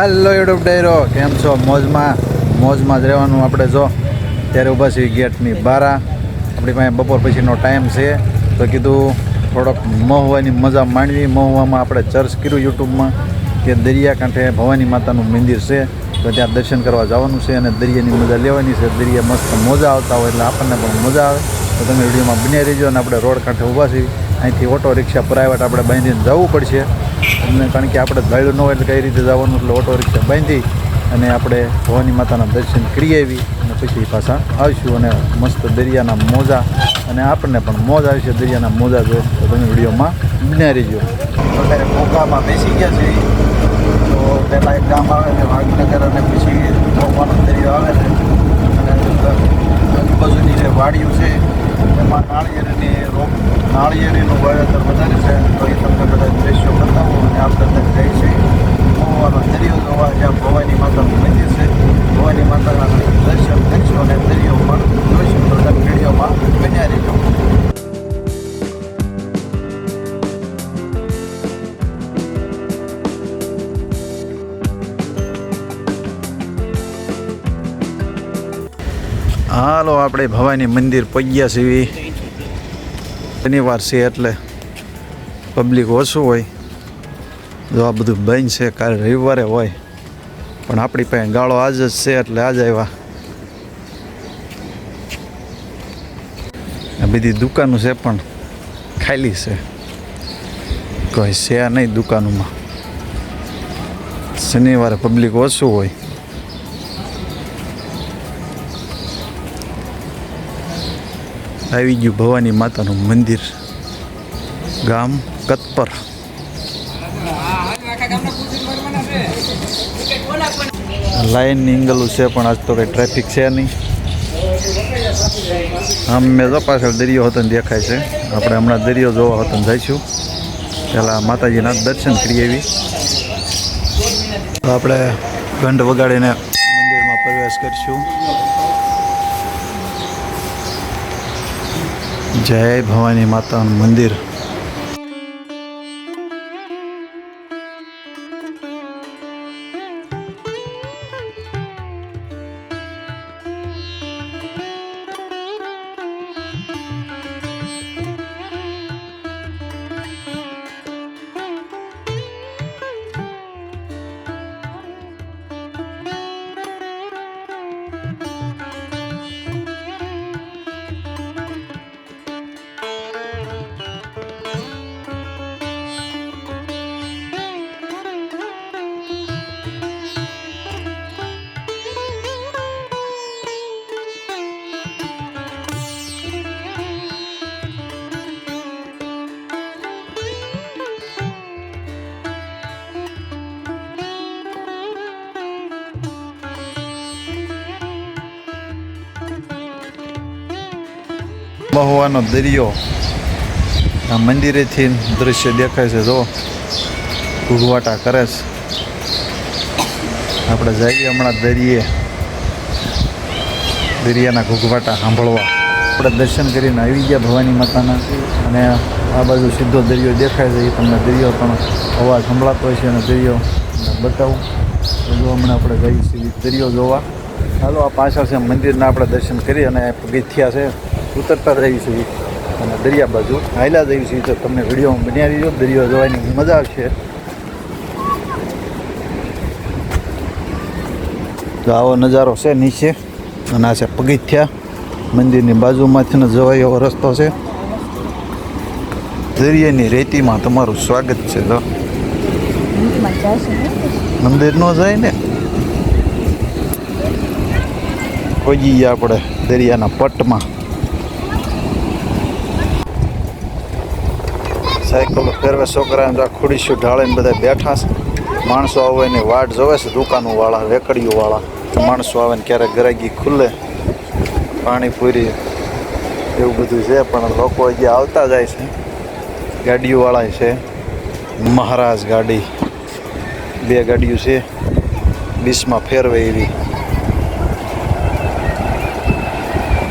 હાલો YouTube ડાયરો, કેમ છો? મોજમાં મોજમાં જ રહેવાનું આપણે જો. ત્યારે ઊભા છીએ ગેટની બારા આપણી પાસે બપોર પછીનો ટાઈમ છે. તો કીધું થોડોક મહુવાની મજા માણવી મહુવામાં આપણે ચર્ચ કર્યું યુટ્યુબમાં કે દરિયાકાંઠે ભવાની માતાનું મંદિર છે. તો ત્યાં દર્શન કરવા જવાનું છે અને દરિયાની મજા લેવાની છે. દરિયા મસ્ત મોજા આવતા હોય એટલે આપણને પણ મજા આવે. તો તમે વિડીયોમાં બની રહેજો અને આપણે રોડ કાંઠે ઊભા છીએ. અહીંથી ઓટો રિક્ષા પ્રાઇવેટ આપણે બાંધીને જવું પડશે. અને કારણ કે આપણે ગાયડું ન હોય એટલે કઈ રીતે જવાનું એટલે ઓટો રિક્ષા બાંધી અને આપણે ભવાની માતાના દર્શન કરી આવી અને પછી પાછા આવીશું અને મસ્ત દરિયાના મોજા અને આપણને પણ મોજ આવશે દરિયાના મોજા જો તમે વિડીયોમાં બન્યા રહેજો. અત્યારે મોકામાં બેસી ગયા છે તો પહેલાં એક ગામ આવે છે, વાઘનગર અને પછી મોવાનો દરિયો આવે છે. અને આજુબાજુની જે વાડીઓ છે એમાં નાળિયેરની રોપ નાળિયેરીનું વાવેતર વધારે છે, તો એ તમને બધા દ્રશ્યો બતાવું અને આપ ત્યાં જાય છે. મોવાનો દરિયો જોવા જ્યાં ભવાની માતાનું મંદિર છે. ભવાની માતાના દર્શન કરીશું અને દરિયો પણ જોઈશું. તો વિડીયોમાં બન્યા રહીજો. હાલો, આપણે ભવાની મંદિર પગ્યા છીએ. શનિવાર છે એટલે પબ્લિક ઓછું હોય. જો આ બધું બંધ છે, કાલે રવિવારે હોય. પણ આપણી પાસે ગાળો આજ જ છે, એટલે આજ આવ્યા. બીજી દુકાનો છે પણ ખાલી છે. કોઈ છે નહીં દુકાનોમાં. શનિવારે પબ્લિક ઓછું હોય. આવી ગયું ભવાની માતાનું મંદિર. ગામ કતપર. લાઈનની એંગલું છે પણ આજ તો કંઈ ટ્રાફિક છે નહીં. આમ મેં જો પાછળ દરિયો હતો દેખાય છે. આપણે હમણાં દરિયો જોવા હતો જઈશું. પહેલાં માતાજીના દર્શન કરી એવી. તો આપણે ઘંટ વગાડીને મંદિરમાં પ્રવેશ કરીશું. જય ભવાની માતાનું મંદિર. મહુવાનો દરિયો આ મંદિરેથી દ્રશ્ય દેખાય છે, જો. ઘૂઘવાટા કરે છે. આપણે જઈએ હમણાં દરિયે. દરિયાના ઘૂઘવાટા સાંભળવા. આપણે દર્શન કરીને આવી ગયા ભવાની માતાના. અને આ બાજુ સીધો દરિયો દેખાય છે, એ તમને દરિયો પણ અવાજ સંભળાતો હોય છે, અને દરિયો બતાવું. બધું હમણાં આપણે જઈએ છીએ દરિયો જોવા. ચાલો આ પાછળ છે મંદિરના આપણે દર્શન કરી અને પગથિયા છે. ઉતરતા રહીએ છીએ અને દરિયા બાજુ. હાયલા જઈએ છીએ તો તમને વિડીયોમાં બન્યા રહીજો દરિયો જોવાની મજા આવશે. તો આવો નજારો છે નીચે. અને આ છે પગથિયા. મંદિરની બાજુમાંથી જવાય એવો રસ્તો છે. દરિયાની રેતીમાં તમારું સ્વાગત છે તો. મંદિર ન જાય ને? કોઈ આપણે દરિયાના પટમાં સાયકલો ફેરવે છોકરા આ ખુડીશું ઢાળીને બધા બેઠા છે. માણસો આવે એની વાટ જોવે છે દુકાનો વાળા વેકડીઓ વાળા માણસો આવે ને ક્યારેક ગરાગી ખુલે. પાણીપુરી એવું બધું છે, પણ લોકો અહીંયા આવતા જાય છે. ગાડીઓવાળા છે. મહારાજ ગાડી. બે ગાડીઓ છે. બીસમાં ફેરવે એવી.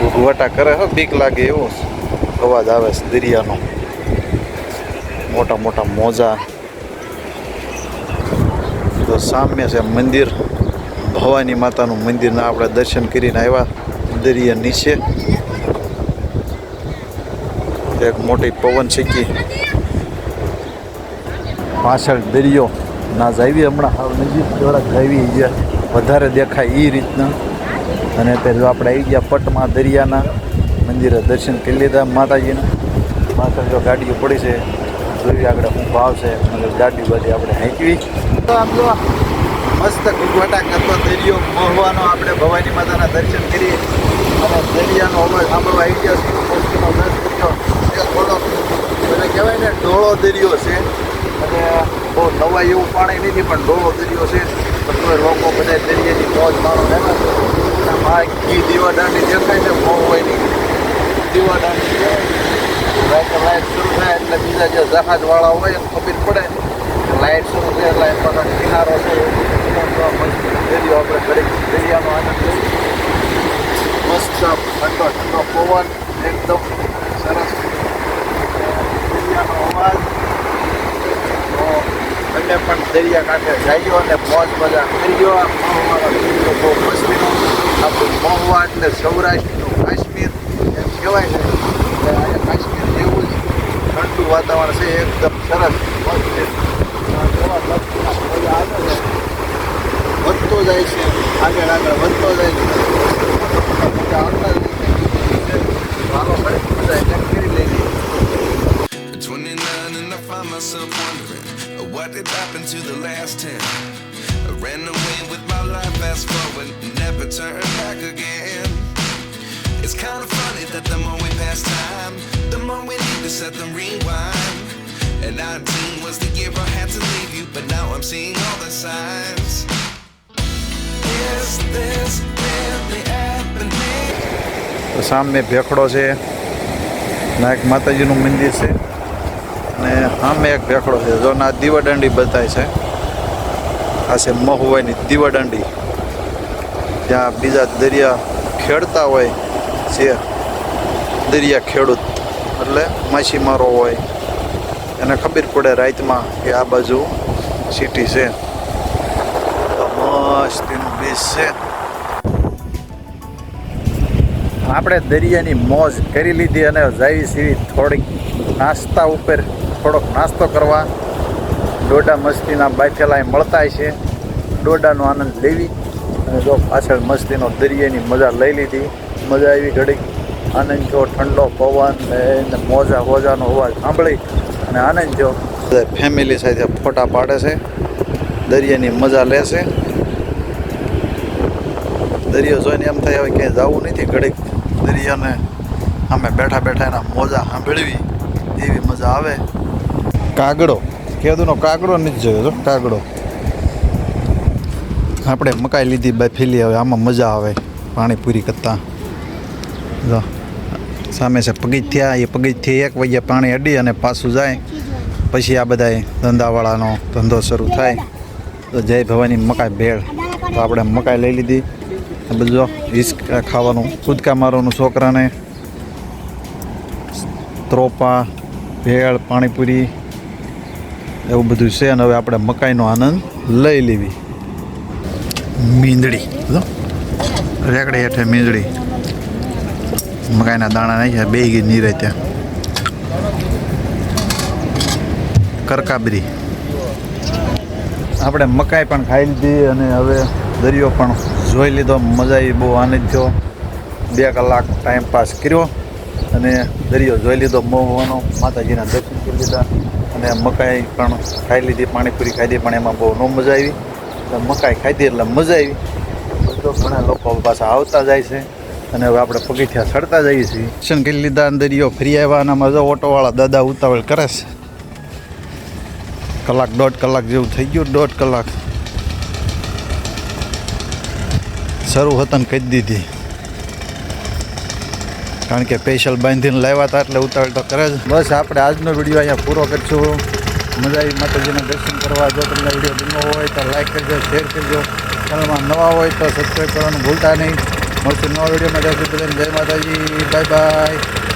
ઘૂઘવાટા કરે હો, બીક લાગે એવો અવાજ આવે છે દરિયાનો. મોટા મોટા મોજા. તો સામે છે મંદિર. ભવાની માતાનું મંદિરના આપણે દર્શન કરીને આવ્યા. દરિયા નીચે. એક મોટી પવન શીખી પાછળ દરિયો. ના જાવી હમણાં. હાલ નજીક થોડાક જાવી ગયા વધારે દેખાય એ રીતના. અને તે આપણે આવી ગયા પટમાં દરિયાના. મંદિરે દર્શન કરી લીધા માતાજીના. પાછળ જો ગાડીઓ પડી છે. જોઈ આગળ શું ભાવ છે ગાડી બધી આપણે હાંકવી તો આમ જો મસ્ત ગુગવાટા કરતો દરિયો મોહવાનો આપણે ભવાની માતાના દર્શન કરીએ. અને દરિયાનો અવાજ સાંભળવા આવી ગયો છે. એ થોડો એને કહેવાય ને ડોળો દરિયો છે. અને બહુ નવાય એવું પાણી નથી, પણ ડોળો દરિયો છે. પણ લોકો બધા દરિયાની મોજ મારો રહેલા આ ઘી, દીવાદાંડી દેખાય છે નહીં દીવાદાંડી લાઈટ લાઈટ શરૂ થાય એટલે બીજા જે જહાજવાળા હોય એને ખબર પડે. કે લાઈટ શરૂ છે એટલે એમાં કિનારો છે દરિયો આપણે દરેક દરિયાનો આનંદ મસ્ત ઠંડો ઠંડો પવન એકદમ સરસ. દરિયાનો અવાજ. બંને પણ દરિયા કાંઠે જાયો અને મોજ મજા કર્યો આ મહુવાનો બહુ મસ્તીનો આપણું મહુવા એટલે સૌરાષ્ટ્રનું કાશ્મીર એમ કહેવાય ને. કાશ્મીર ચોખ્ખું વાતાવરણ છે એકદમ સરસ વધતો જાય છે આગળ આગળ વધતો જાય છે Myself wondering uh, what did to the last 10. I ran away with my life, fast forward, never turn back again. It's kind of funny that the more we pass time, the more we need to set the real. 2019 was the year I had to leave you, but now I'm seeing all the signs. Is this really happening? તો સામે ભેખડો છે નાયક માતાજીનું મંદિર છે અને સામે એક ભેખડો છે જો ના દીવાદંડી બતાય છે આ છે મહુવાની દીવાદંડી જ્યાં બીજા દરિયા ખેડતા હોય છે દરિયા ખેડૂત એટલે માછીમારો હોય એને ખબર પડે રાતમાં કે આ બાજુ સિટી છે. તો મસ્તીનું બીચ છે. આપણે દરિયાની મોજ કરી લીધી અને જાવી સીવી થોડીક નાસ્તા ઉપર થોડોક નાસ્તો કરવા ડોડા મસ્તીના બાફેલા મળતા છે. ડોડાનો આનંદ લેવી અને જો પાછળ મસ્તીનો દરિયાની મજા લઈ લીધી. મજા આવી ઘડીક આનંદ થયો ઠંડો પવન ને મોજા હોજાનો અવાજ સાંભળી અને આનંદ થયો ફેમિલી સાથે ફોટા પાડે છે. દરિયાની મજા લેશે દરિયો જોઈને એમ થાય હવે ક્યાંય જવું નથી. ઘડીક દરિયાને અમે બેઠા બેઠા એના મોજા સાંભળવી એવી મજા આવે. કાગડો. કેદુનો કાગડો નથી જોયો જો, કાગડો. આપણે મકાઈ લીધી બાય ફેલી હવે આમાં મજા આવે. પાણીપુરી કરતા. જો. સામે છે. પગથિયા એ પગથિયે એક વાગ્યા પાણી અડી અને પાછું જાય. પછી આ બધાય ધંધાવાળાનો ધંધો શરૂ થાય. તો જય ભવાની મકાઈ ભેળ. તો આપણે મકાઈ લઈ લીધી. બધું હિસકા ખાવાનું. કૂદકા મારવાનું છોકરાને. ત્રોપા, ભેળ, પાણીપુરી એવું બધું છે. અને હવે આપણે મકાઈનો આનંદ લઈ લેવી. મીંદડી. રેકડી હેઠે મીંદડી. મકાઈના દાણા નાખ્યા, બે ગીર નીરે ત્યાં કરકાબરી. આપણે મકાઈ પણ ખાઈ લીધી અને હવે દરિયો પણ જોઈ લીધો મજા આવી બહુ આનંદ થયો. બે કલાક ટાઈમ પાસ કર્યો અને દરિયો જોઈ લીધો મોહવાનો, માતાજીના દર્શન કરી લીધા અને મકાઈ પણ ખાઈ લીધી, પાણીપુરી ખાધી પણ એમાં બહુ ન મજા આવી. મકાઈ ખાધી એટલે મજા આવી. બધો ઘણા લોકો પાછા આવતા જાય છે. અને હવે આપણે પગથિયા ચડતા જઈએ છીએ. દર્શન કરી લીધા દરિયો ફરી આવ્યા અને મજા ઓટોવાળા દાદા ઉતાવળ કરે છે. કલાક દોઢ કલાક જેવું થઈ ગયું દોઢ કલાક. શરૂ હતન કહી દીધી. કારણ કે સ્પેશિયલ બાંધીને લાવ્યા હતા એટલે ઉતાવળ તો કરે જ. બસ આપણે આજનો વીડિયો અહીંયા પૂરો કરશું. મજા આવી માતાજીના દર્શન કરવા. જો તમને વીડિયો ગમ્યો હોય તો લાઈક કરજો શેર કરજો. ચેનલમાં નવા હોય તો સબસ્ક્રાઈબ કરવાનું ભૂલતા નહીં. મળશું નવા વિડીયોમાં. જય માતાજી બાય બાય.